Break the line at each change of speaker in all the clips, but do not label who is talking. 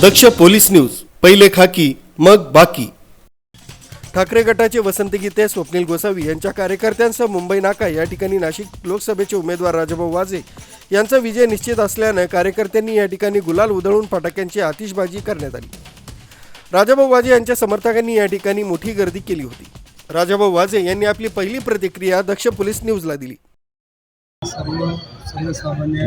दक्ष police news पहिले खाकी मग बाकी. ठाकरे गटाचे वसंत गीते स्वप्नील गोसावी यांच्या कार्यकर्त्यांसह मुंबई नाका या ठिकाणी नाशिक लोकसभेचे उमेदवार राजाभाऊ वाजे यांचा विजय निश्चित असल्यानं कार्यकर्त्यांनी या ठिकाणी गुलाल उधळून फटाक्यांची आतिषबाजी करण्यात आली. राजाभाऊ वाजे यांच्या समर्थकांनी या ठिकाणी मोठी गर्दी केली होती. राजाभाऊ वाजे यांनी आपली पहिली प्रतिक्रिया दक्ष पोलीस न्यूजला दिली.
सर्व सर्वसामान्य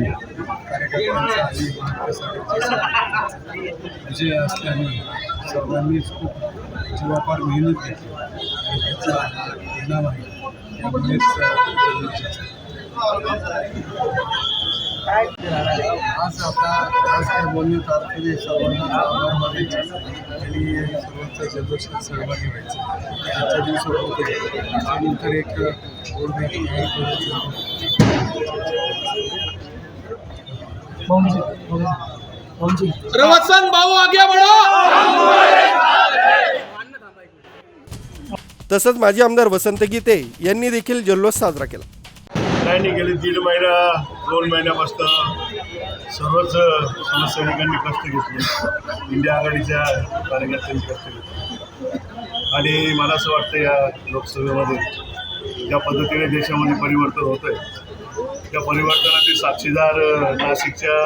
कार्यकर्त्यांचा आणि महाराष्ट्रासाठी विजय असल्याने सर्वांनीच खूप जीवापार मेहनत घेतली. आणि त्याचा परिणाम आहे त्यामुळेच आज आता आज काय बोलण्याचा तारखेने सर्वांना आभार मानायचे आणि सर्वांचा जल्लोषात सहभागी व्हायचं आजच्या दिवसात होते त्यानंतर एक
रवसन भाऊ आगे बढ़ो
तसंच माजी आमदार वसंत गीते यांनी देखील जल्लोष साजरा केला.
काही नाही गेले दीड महिना दोन महिन्यापासून सर्वच समसैनिकांनी कष्ट घेतले. इंडिया आघाडीच्या कार्यकर्त्यांनी कष्ट घेतले. आणि मला असं वाटतं या लोकसभेमध्ये ज्या पद्धतीने देशामध्ये परिवर्तन होतं आहे त्या परिवर्तनाचे साक्षीदार नाशिकच्या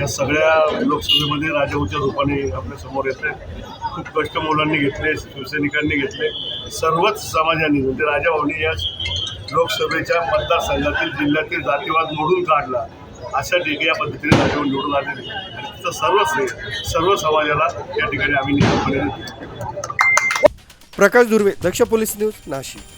या सगळ्या लोकसभेमध्ये राजाऊच्या रूपाने आपल्यासमोर येत आहेत खूप कष्ट मुलांनी घेतले शिवसैनिकांनी घेतले. सर्वच समाजाने म्हणजे राजाभाऊनी या लोकसभेच्या मतदारसंघातील जिल्ह्यातील जातीवाद मोडून काढला. अशा ठिकाणी या पद्धतीने राजाभाऊ निवडून आलेले आणि तिथं सर्व सर्व समाजाला या ठिकाणी आम्ही निवडून
प्रकाश दुर्वे दक्ष पोलीस न्यूज नाशिक.